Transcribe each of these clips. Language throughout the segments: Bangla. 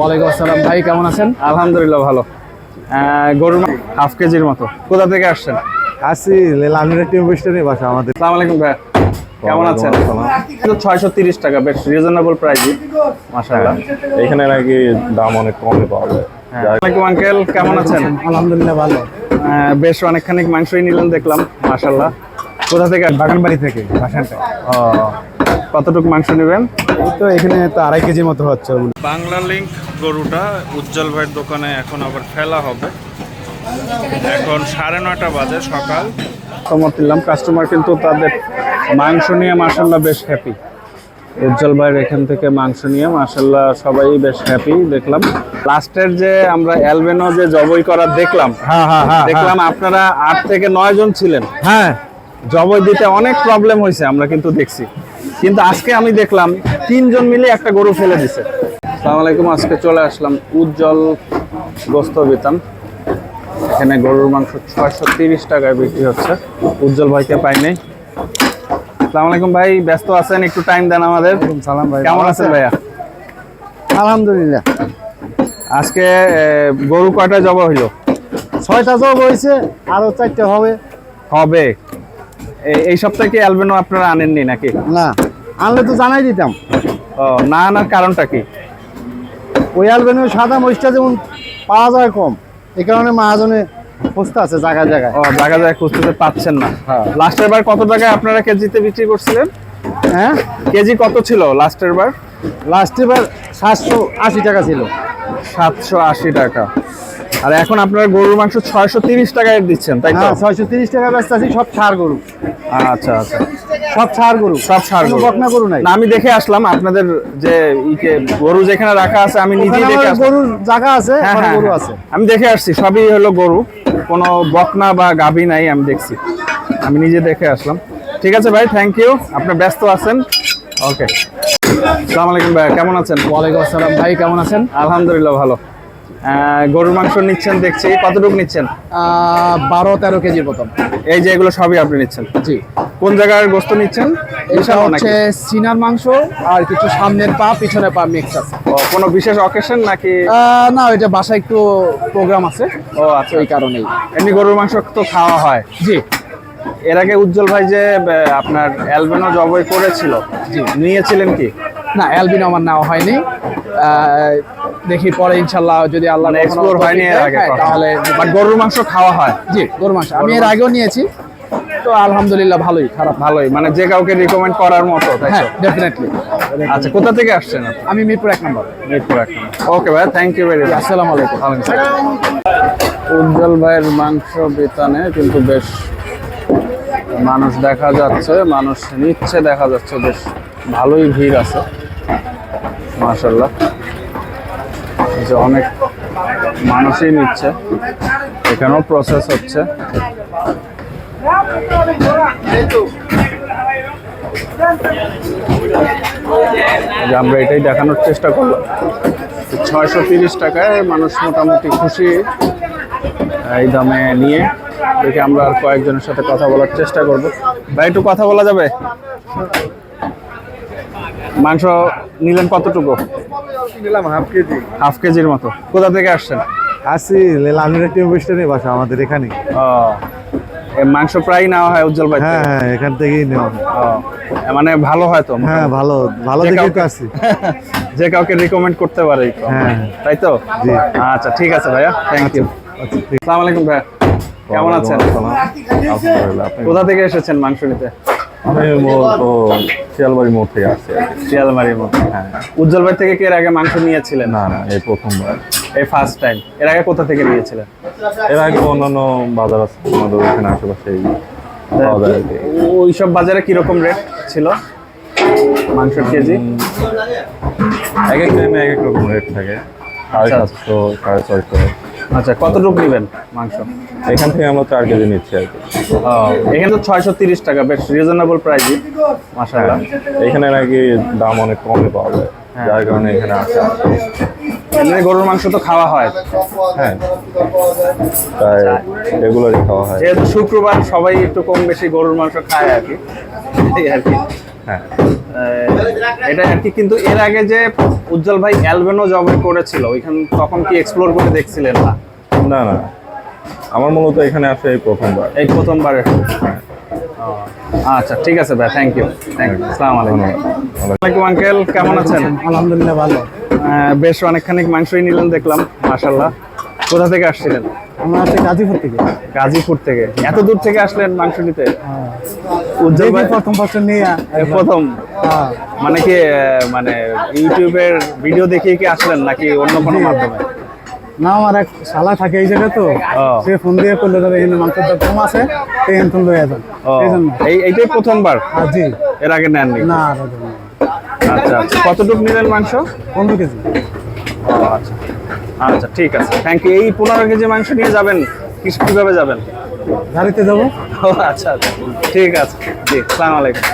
ওয়ালাইকুম আসসালাম। ভাই কেমন আছেন? আলহামদুলিল্লাহ ভালো। আহ, গরুর হাফ কেজির মতো। কোথা থেকে আসছেন? আসি লামিনের টিম বাসা আমাদের। সালাম আলাইকুম ভাই কেমন আছেন? ছয়শো তিরিশ টাকা বেশ রিজনেবল প্রাইসই মাসাল্লাহ এখানে নাকি দাম অনেক কমে পাওয়া যায়। আঙ্কেল। কেমন আছেন? আলহামদুলিল্লাহ ভালো। আহ, বেশ অনেকখানি মাংসই নিলেন দেখলাম। মাসাল্লাহ কোথা থেকে? বাগানবাড়ি থেকে বাসানটা। ও কতটুকু মাংস নেবেন? এই তো এখানে তো আড়াই কেজির মতো হচ্ছে বাংলা লিঙ্ক গরুটা উজ্জ্বল ভাইয়ের দোকানে এখন আবার ফেলা হবে। এখন সাড়ে নয়টা বাজে সকাল। সমর দিলাম কাস্টমার কিন্তু তাদের মাংস নিয়ে মাসাল্লাহ বেশ হ্যাপি উজ্জ্বল ভাইয়ের এখান থেকে মাংস নিয়ে মাসাল্লাহ সবাই বেশ হ্যাপি দেখলাম। লাস্টের যে আমরা অ্যালবেনো যে জবই করা দেখলাম হ্যাঁ হ্যাঁ হ্যাঁ। দেখলাম আপনারা আট থেকে নয় জন ছিলেন। হ্যাঁ। জবই দিতে অনেক প্রবলেম হয়েছে আমরা কিন্তু দেখছি। কিন্তু আজকে আমি দেখলাম তিনজন মিলে একটা গরু ফেলে দিছে। আলাইকুম আজকে চলে আসলাম উজ্জ্বল গোস্ত বিতান। এখানে গরুর মাংস ছয়শো তিরিশ টাকায় বিক্রি হচ্ছে। উজ্জ্বল ভাইকে পাই নাই। আলাইকুম ভাই ব্যস্ত আছেন? একটু টাইম দেন আমাদের। সালাম ভাই কেমন আছেন ভাইয়া? আলহামদুলিল্লাহ। আজকে গরু কয়টা জবা হইল? ছয়টা জব হয়েছে আরও চারটে হবে। হবে। এই সপ্তাহে কি অ্যালবেনো আপনারা আনেননি নাকি? না আনলে তো জানাই দিতাম। ও না আনার কারণটা কি? ওই অ্যালবেনো সাদা মরিচটা যেমন পাওয়া যায় কম এই কারণে মহাজনে খুঁজতে আছে জায়গায় জায়গায়। ও জায়গা জায়গায় খুঁজতে পাচ্ছেন না। হ্যাঁ। লাস্টের বার কত টাকায় আপনারা কেজিতে বিক্রি করছিলেন? হ্যাঁ? কেজি কত ছিল লাস্টের বার? লাস্টের বার সাতশো আশি টাকা ছিল। সাতশো আশি টাকা। আর এখন আপনারা গরুর মাংস ছয়শো তিরিশ টাকায় দিচ্ছেন তাই তো? হ্যাঁ ছয়শো তিরিশ টাকা ব্যস্ত আছি সব ছাড় গরু। আচ্ছা আচ্ছা। সব ছাড় গরু। সব কোনো গরু। বকনা গরু নাই। না আমি দেখে আসলাম আপনাদের যে ইকে গরু যেখানে রাখা আছে আমি নিজেই দেখে জায়গা আছে হ্যাঁ, হ্যাঁ, গরু। আছে। আমি দেখে আসছি সবই হলো গরু কোনো বকনা বা গাভী নাই আমি দেখছি। আমি নিজে দেখে আসলাম। ঠিক আছে ভাই থ্যাংক ইউ আপনি ব্যস্ত আছেন? ওকে সালাম আলাইকুম ভাই কেমন আছেন? ওয়ালাইকুম আসসালাম ভাই কেমন আছেন? আলহামদুলিল্লাহ ভালো। গরুর মাংস নিচ্ছেন দেখছি। কতটুকু নিচ্ছেন? বারো তেরো কেজির মতন। এই যে এগুলো সবই আপনি নিচ্ছেন? জি। কোন জায়গার গোস্ত নিচ্ছেন? এটা হচ্ছে সিনার মাংস আর কিছু সামনের পা পিছনের পা মিক্স আছে। কোনো বিশেষ অকেশন নাকি? না ওইটা বাসায় একটু প্রোগ্রাম আছে। ও আচ্ছা। ওই কারণেই। এমনি গরুর মাংস তো খাওয়া হয়। জি। এর আগে উজ্জ্বল ভাই যে আপনার অ্যালবেনো জবই করেছিল জি। নিয়েছিলেন কি? না অ্যালবিন আমার নেওয়া হয়নি। দেখি পরে ইনশাল্লাহ যদি আল্লাহ এক্সপ্লোর মানে হয়নি এর আগে হ্যাঁ, তাহলে বাট গরুর মাংস খাওয়া হয়। জি গরুর মাংস। আমি এর আগেও নিয়েছি। তো আলহামদুলিল্লাহ ভালোই খারাপ ভালোই মানে যে কাউকে রিকমেন্ড করার মতো তাই হ্যাঁ ডেফিনেটলি আচ্ছা কোথা থেকে আসছেন আপনি? আমি মিরপুর এক নম্বর। মিরপুর এক নম্বর। ওকে ভাই থ্যাংক ইউ ভেরি মাচ আসসালামু আলাইকুম। উজ্জ্বল ভাইয়ের মাংস বেতানে কিন্তু বেশ মানুষ দেখা যাচ্ছে মানুষ নিচ্ছে দেখা যাচ্ছে বেশ ভালোই ভিড় আছে মাশাল্লাহ যে অনেক মানুষই নিচ্ছে। এখানেও প্রসেস হচ্ছে। যে আমরা এটাই দেখানোর চেষ্টা করলাম। ছয়শো তিরিশ টাকায় মানুষ মোটামুটি খুশি এই দামে নিয়ে দেখে আমরা আর কয়েকজনের সাথে কথা বলার চেষ্টা করব। ভাই, একটু কথা বলা যাবে? মাংস নিলেন কতটুকু? নিলাম হাফ কেজি। হাফ কেজির মতো। কোথা থেকে আসছেন? আসি লামিনের টিম বসতে বাসা আমাদের এখানে ও। মাংস প্রায় নেওয়া হয় উজ্জ্বল ভাই হ্যাঁ হ্যাঁ এখান থেকেই নেওয়া হয়। মানে ভালো হয় তো? হ্যাঁ ভালো ভালো যে দেখে তো কাউকে- আসি। যে কাউকে রিকমেন্ড করতে পারে হ্যাঁ। তাই তো? জি। আচ্ছা ঠিক আছে ভাইয়া থ্যাংক ইউ আচ্ছা আসসালামু আলাইকুম ভাইয়া। কেমন আছেন? কোথা থেকে এসেছেন মাংস নিতে? আমি শিয়ালবাড়ি মোড় থেকে আসছি। হ্যাঁ। উজ্জ্বল ভাই থেকে কি এর আগে মাংস নিয়েছিলেন? না না এই প্রথমবার। এই ফার্স্ট টাইম এর আগে কোথা থেকে নিয়েছিলেন? এর আগে অন্যান্য বাজার আছে আমাদের ওখানে আশেপাশে। ওই সব বাজারে কীরকম রেট ছিল? মাংসের কেজি? এক এক টাইমে এক এক রকম রেট থাকে। সাড়ে আচ্ছা। সাতশো সাড়ে ছয়শো। আচ্ছা কতটুকু নেবেন মাংস? এখান থেকে আমরা চার কেজি নিচ্ছি আর কি। এখানে তো ছয়শো তিরিশ টাকা বেশ রিজনেবল প্রাইসই মাসাল্লাহ এখানে নাকি দাম অনেক কমে পাওয়া যায় হ্যাঁ। যার কারণে এখানে আসা এমনি গরুর মাংস তো খাওয়া হয়। হ্যাঁ তাই রেগুলারই খাওয়া হয়। যেহেতু শুক্রবার সবাই একটু কম বেশি গরুর মাংস খায় আর কি এই আর কি। হ্যাঁ। এটা আর কি কিন্তু এর আগে যে উজ্জ্বল ভাই অ্যালবেনো জবে করেছিল ওইখান তখন কি এক্সপ্লোর করে দেখছিলেন? না। না না। আমার মূলত এখানে আসে এই প্রথমবার। এই প্রথমবার ও, আচ্ছা ঠিক আছে ভাই থ্যাংক ইউ থ্যাংক ইউ আসসালামু আলাইকুম। ওয়ালাইকুম আঙ্কেল কেমন আছেন? আলহামদুলিল্লাহ ভালো। বেশ অনেকখানি মাংসই নিলেন দেখলাম মাশাল্লাহ কোথা থেকে আসছিলেন? আমরা আছি গাজীপুর থেকে। গাজীপুর থেকে। এত দূর থেকে আসলেন মাংস নিতে? উজ্জ্বল ভাই প্রথম বছর নিয়ে প্রথম? হ্যাঁ। মানে কি মানে ইউটিউবের ভিডিও দেখে কি আসলেন নাকি অন্য কোনো মাধ্যমে? না আমার এক শালা থাকে এই জায়গায় তো। সে ফোন দিয়ে করলে ধরো এখানে মাংসের দাম কম আছে এই এনতুন লয়ে যান। এই এইটাই প্রথমবার? আর জি। এর আগে নেননি? না না। আচ্ছা আচ্ছা। কতটুকু নিলেন মাংস? পনেরো কেজি। আচ্ছা। আচ্ছা ঠিক আছে। থ্যাংক ইউ এই পনেরো কেজি মাংস নিয়ে যাবেন কীভাবে যাবেন? গাড়িতে যাব। আচ্ছা আচ্ছা। ঠিক আছে। জি সালাম আলাইকুম।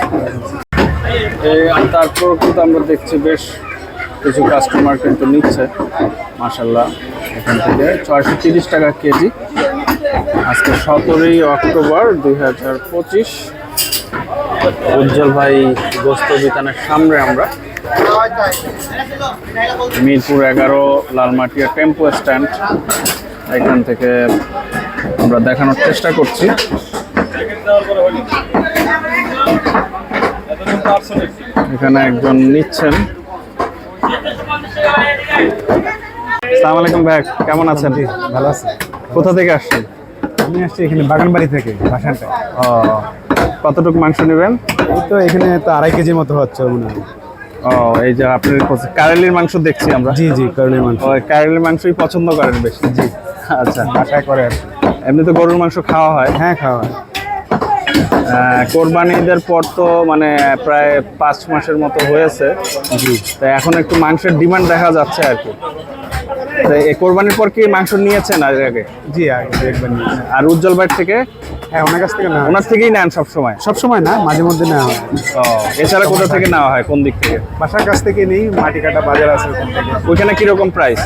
এই তারপর কিন্তু আমরা দেখছি বেশ কিছু কাস্টমার কিন্তু নিচ্ছে মাসাল্লাহ এখান থেকে ছয়শো তিরিশ টাকা কেজি। আজকে সতেরোই অক্টোবর দুই হাজার পঁচিশ। উজ্জ্বল ভাই গোস্ত বিতানের সামনে আমরা মিরপুর এগারো লালমাটিয়া টেম্পো স্ট্যান্ড। এখান থেকে আমরা দেখানোর চেষ্টা করছি। এখানে একজন নিচ্ছেন। সালাম আলাইকুম ভাই কেমন আছেন? ভালো আছেন কোথা থেকে আসছেন? আমি আসছি এখানে বাগানবাড়ি থেকে বাসানটা ও কতটুকু মাংস নেবেন? এই তো এখানে তো আড়াই কেজির মতো হচ্ছে মনে হয়। ও এই যে আপনি কারেলির মাংস দেখছি আমরা। জি জি কারেলির মাংস। কারেলির মাংসই পছন্দ করেন বেশি। জি। আচ্ছা আশা করে এমনি তো গরুর মাংস খাওয়া হয়। হ্যাঁ খাওয়া হয়। আহ, কোরবানি ঈদের পর তো মানে প্রায় পাঁচ মাসের মতো হয়েছে। জি। তাই এখন একটু মাংসের ডিমান্ড দেখা যাচ্ছে আর কি। কোরবানির পর কি মাংস নিয়েছেন আর আগে? জি আগে একবার নিয়েছি। আর উজ্জ্বল ভাই থেকে? হ্যাঁ ওনার কাছ থেকে না ওনার থেকেই নেন সবসময়? সবসময় না মাঝে মধ্যে নেওয়া হয়। এছাড়া কোথা থেকে নেওয়া হয় কোন দিক থেকে? বাসার কাছ থেকে নেই মাটি কাটা বাজার আছে ওইখানে কীরকম প্রাইস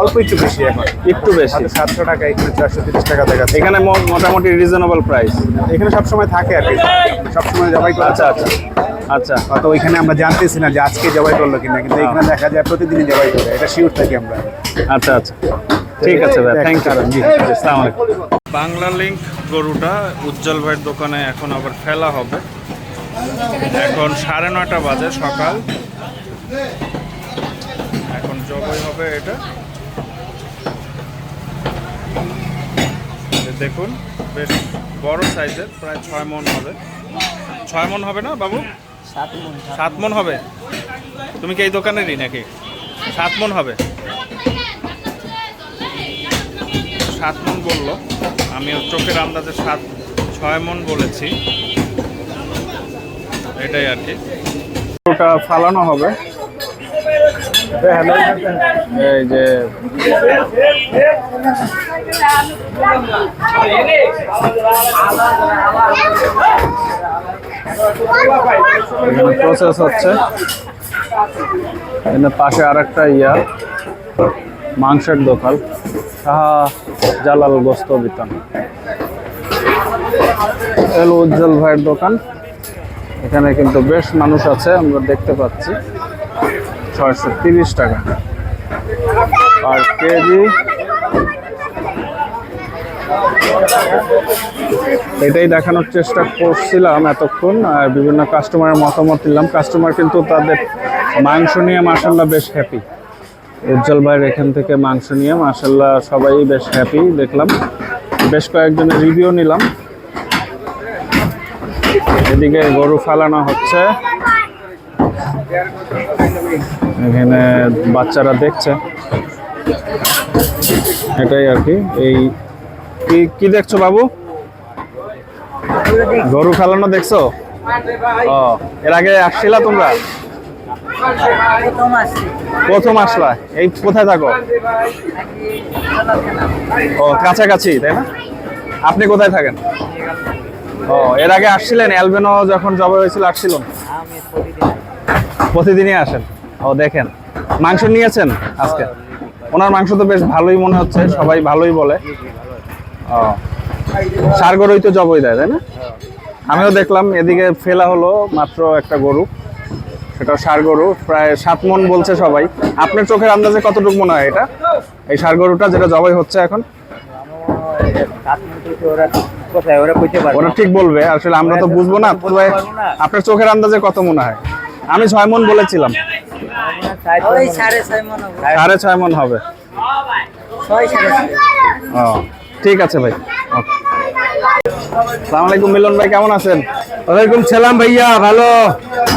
অল্প একটু বেশি এখন। একটু বেশি। সাতশো টাকা এখানে চারশো তিরিশ টাকা দেখাচ্ছে এখানে মো- মোটামুটি রিজনেবল প্রাইস এখানে সব সময় থাকে আর কি। সব সময় জবাই করে আচ্ছা আচ্ছা। আচ্ছা। তো ওইখানে আমরা জানতেছি না যে আজকে জবাই করল কিনা কিন্তু এখানে দেখা যায় প্রতিদিনই জবাই করে এটা শিওর থাকি আমরা। আচ্ছা আচ্ছা। ঠিক আছে ভাই থ্যাংক ইউ জি আসসালামু আলাইকুম। বাংলা লিংক গরুটা উজ্জ্বল ভাইয়ের দোকানে এখন আবার ফেলা হবে। এখন সাড়ে নয়টা বাজে সকাল। জবাই হবে এটা। দেখুন বেশ বড় সাইজের প্রায় ছয় মন হবে। ছয় মন হবে না বাবু? সাত মন হবে? তুমি কি এই দোকানেরই নাকি? সাত মন হবে? সাত মন বলল। আমি ওর চোখের আন্দাজে সাত ছয় মন বলেছি। এটাই আর কি। ওটা ফালানো হবে। এই যে প্রসেস হচ্ছে। এখানে পাশে আর একটা ইয়া, মাংসের দোকান। সাহা জালাল গোস্ত বিতান এল উজ্জ্বল ভাইয়ের দোকান। এখানে কিন্তু বেশ মানুষ আছে, আমরা দেখতে পাচ্ছি। ছয়শো তিরিশ টাকা। আর কেজি? এটাই দেখানোর চেষ্টা করছিলাম এতক্ষণ, আর বিভিন্ন কাস্টমারের মতামত নিলাম। কাস্টমার কিন্তু তাদের মাংস নিয়ে মাসাল্লাহ বেশ হ্যাপি উজ্জ্বল ভাইয়ের এখান থেকে মাংস নিয়ে মাসাল্লাহ সবাই বেশ হ্যাপি দেখলাম। বেশ কয়েকজনের রিভিউ নিলাম। এদিকে গরু ফালানো হচ্ছে। এখানে বাচ্চারা দেখছে। এটাই আর কি, এই কি কি দেখছ বাবু? গরু ফালানো দেখছ? ও, এর আগে আসছিলা তোমরা? প্রথম আসলা, এই কোথায় থাকো? ও, কাছাকাছি, তাই না? আপনি কোথায় থাকেন? ও, এর আগে আসছিলেন, অ্যালবেনো যখন জবে হয়েছিল আসছিলেন প্রতিদিনই আসেন। ও দেখেন। মাংস নিয়েছেন আজকে? ওনার মাংস তো বেশ ভালোই মনে হচ্ছে সবাই ভালোই বলে। ও সার গরুই তো জবই দেয় তাই না? আমিও দেখলাম এদিকে ফেলা হলো মাত্র একটা গরু। সেটা ষাড় গরু প্রায় সাত মন বলছে সবাই। আপনার চোখের আন্দাজে কতটুকু মনে হয় এটা? এই সার গরুটা যেটা জবাই হচ্ছে এখন? ওরা ঠিক বলবে আসলে আমরা তো বুঝব না। আপনার চোখের আন্দাজে কত মনে হয়? আমি ছয় মন বলেছিলাম। সাড়ে ছয় মন হবে। মন ও ঠিক আছে ভাই। সালাম আলাইকুম মিলন ভাই কেমন আছেন? ওয়ালাইকুম সালাম ভাইয়া ভালো।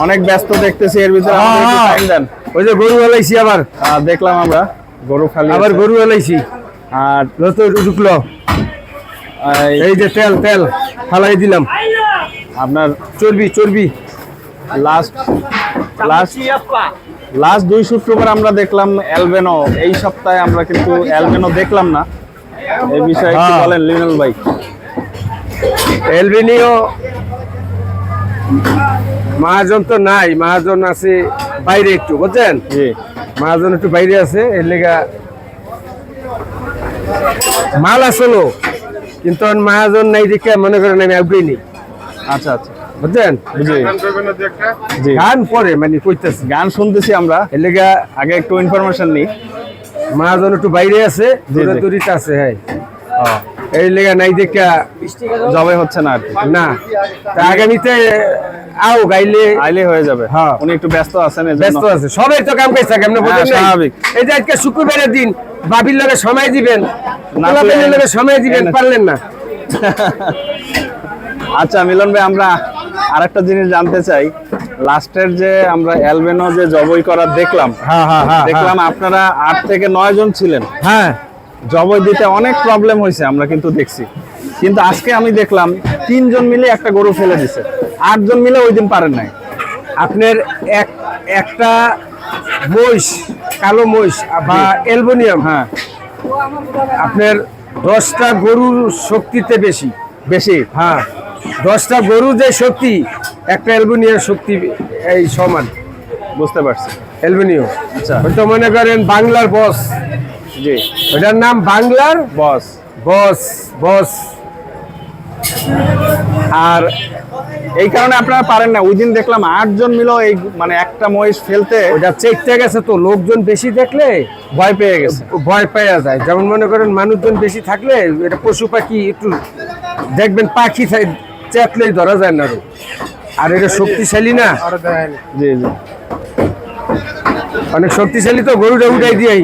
অনেক ব্যস্ত দেখতেছি এর ভিতরে আমাদের একটু দেন। ওই যে গরু এলাইছি আবার। দেখলাম আমরা গরু খালি আবার গরু এলাইছি আর যত ঢুকলো। এই এই যে তেল তেল ফালাই দিলাম। আপনার চর্বি চর্বি? লাস্ট লাস্ট লাস্ট দুই শুক্রবার আমরা দেখলাম অ্যালবেনো এই সপ্তাহে আমরা কিন্তু অ্যালবেনো দেখলাম না। এই বিষয়ে একটু হ্যাঁ। বলেন লিনল ভাই। এলবিনিও মহাজন তো নাই মহাজন আছে বাইরে একটু বুঝছেন? জি। মহাজন একটু বাইরে আছে এর লেগা মাল আসলো কিন্তু মহাজন নাই দেখে মনে করেন আমি আগ্রহী নেই। আচ্ছা আচ্ছা। বুঝছেন? জি। গান পরে মানে কইতেছি। গান শুনতেছি আমরা। এর লেগা আগে একটু ইনফরমেশন নিই মহাজন একটু বাইরে আছে। দূরাদূরিতে আছে হ্যাঁ। এই লেগা নাই দেখা জবাই হচ্ছে না আর না। তা আগামীতে আও গাইলে আইলে হয়ে যাবে। হ্যাঁ। উনি একটু ব্যস্ত আছেন ব্যস্ত আছে। সবাই তো কাম করছে কেমন হ্যাঁ, স্বাভাবিক। এই যে আজকে শুক্রবারের দিন বাবির লগে সময় দিবেন না না লগে সময় দিবেন পারলেন না। আচ্ছা মিলন ভাই আমরা আরেকটা জিনিস জানতে চাই লাস্টের যে আমরা অ্যালবেনো যে জবই করা দেখলাম হ্যাঁ হ্যাঁ হ্যাঁ দেখলাম আপনারা আট থেকে নয় জন ছিলেন। হ্যাঁ। জবই দিতে অনেক প্রবলেম হয়েছে আমরা কিন্তু দেখছি। কিন্তু আজকে আমি দেখলাম তিনজন মিলে একটা গরু ফেলে দিছে। আটজন মিলে ওই দিন পারেন নাই। আপনার এক একটা মহিষ কালো মহিষ বা এলবোনিয়াম হ্যাঁ। আপনার দশটা গরুর শক্তিতে বেশি। বেশি হ্যাঁ। দশটা গরু যে শক্তি একটা এলবোনিয়ার শক্তি এই সমান। বুঝতে পারছি। এলবোনিও আচ্ছা। মনে করেন বাংলার বস। জি। ওটার নাম বাংলার বস। বস বস। আর এই কারণে আপনারা পারেন না। ওই দিন দেখলাম আটজন মিলেও এই মানে একটা মহিষ ফেলতে। ওটা চেকতে গেছে তো লোকজন বেশি দেখলে ভয় পেয়ে গেছে। ভয় পাওয়া যায়। যেমন মনে করেন মানুষজন বেশি থাকলে এটা পশু পাখি একটু দেখবেন পাখি চেতলেই ধরা যায় না আর এটা শক্তিশালী না? অনেক শক্তিশালী তো গরুটা উঠাই দিয়েই।